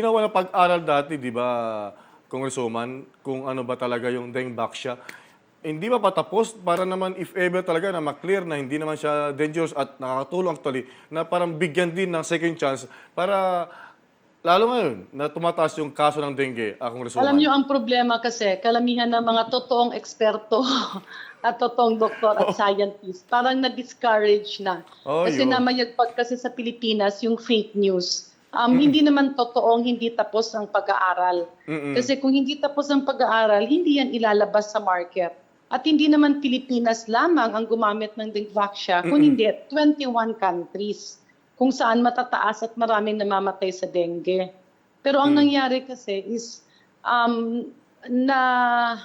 na wala pag-aral dati, di ba, Congresswoman, kung ano ba talaga yung Dengbaksya. Hindi ba patapos para naman if ever talaga na maklear na hindi naman siya dangerous at nakakatulong actually na parang bigyan din ng second chance para lalo ngayon na tumataas yung kaso ng dengue, ah, Congresswoman. Alam niyo ang problema kasi, kalamihan ng mga totoong eksperto at totoong doktor at scientist, parang na-discourage na. Oh, kasi yun. namayagpag kasi sa Pilipinas yung fake news. Um, Hindi naman totoong hindi tapos ang pag-aaral. Mm-mm. Kasi kung hindi tapos ang pag-aaral, hindi yan ilalabas sa market. At hindi naman Pilipinas lamang ang gumamit ng Dengvaxia, kung hindi 21 countries kung saan matataas at maraming namamatay sa dengue. Pero ang nangyari kasi is um, na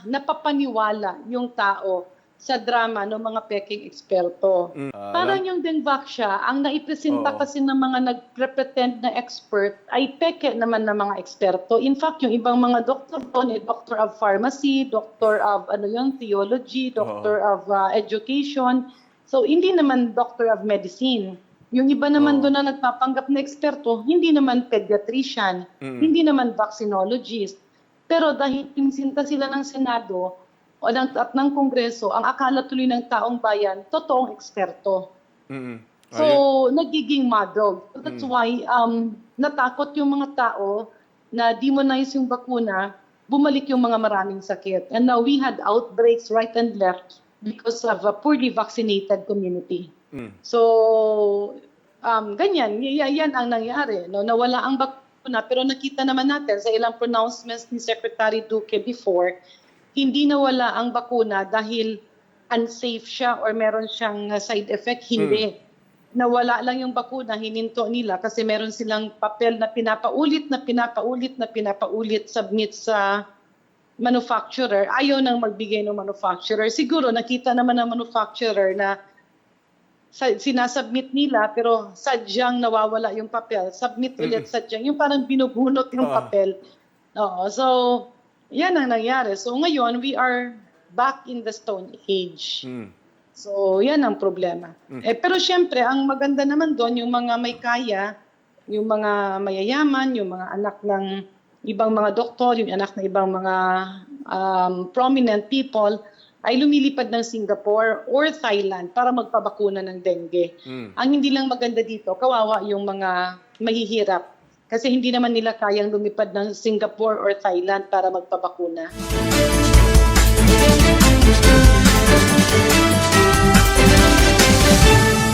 napapaniwala yung tao sa drama ng mga peking eksperto. Mm, ah, Parang yung Dengvaxia, ang naipresenta Oo. kasi ng mga nag-pretend na expert ay peke naman ng mga eksperto. In fact, yung ibang mga doktor doon, eh, doctor of pharmacy, doctor of ano yung theology, doctor of uh, education. So, hindi naman doctor of medicine. Yung iba naman Oo. doon na nagpapanggap na eksperto, hindi naman pediatrician, Mm. hindi naman vaccinologist. Pero dahil pinsinta sila ng Senado o ng, at ng Kongreso, ang akala tuloy ng taong bayan, totoong eksperto. mm-mm. So, nagiging madog. So, that's Mm. why um, natakot yung mga tao na demonize yung bakuna, bumalik yung mga maraming sakit. And now we had outbreaks right and left because of a poorly vaccinated community. Mm. So, um, ganyan, yan ang nangyari. No? Nawala ang bakuna, pero nakita naman natin sa ilang pronouncements ni Secretary Duque before, hindi nawala ang bakuna dahil unsafe siya or meron siyang uh, side effect. Hindi. Nawala lang yung bakuna, hininto nila kasi meron silang papel na pinapaulit na pinapaulit na pinapaulit submit sa manufacturer. Ayaw nang magbigay ng manufacturer. Siguro nakita naman ng manufacturer na sinasubmit nila pero sadyang nawawala yung papel. Submit ulit sadyang. Yung parang binubunot yung Ah. papel. Oo. So, yan ang nangyari. So ngayon, we are back in the Stone Age. Mm. So, yan ang problema. Eh, pero syempre, ang maganda naman doon, yung mga may kaya, yung mga mayayaman, yung mga anak ng ibang mga doktor, yung anak ng ibang mga um, prominent people, ay lumilipad ng Singapore or Thailand para magpabakuna ng dengue. Mm. Ang hindi lang maganda dito, kawawa yung mga mahihirap. Kasi hindi naman nila kayang lumipad ng Singapore or Thailand para magpabakuna.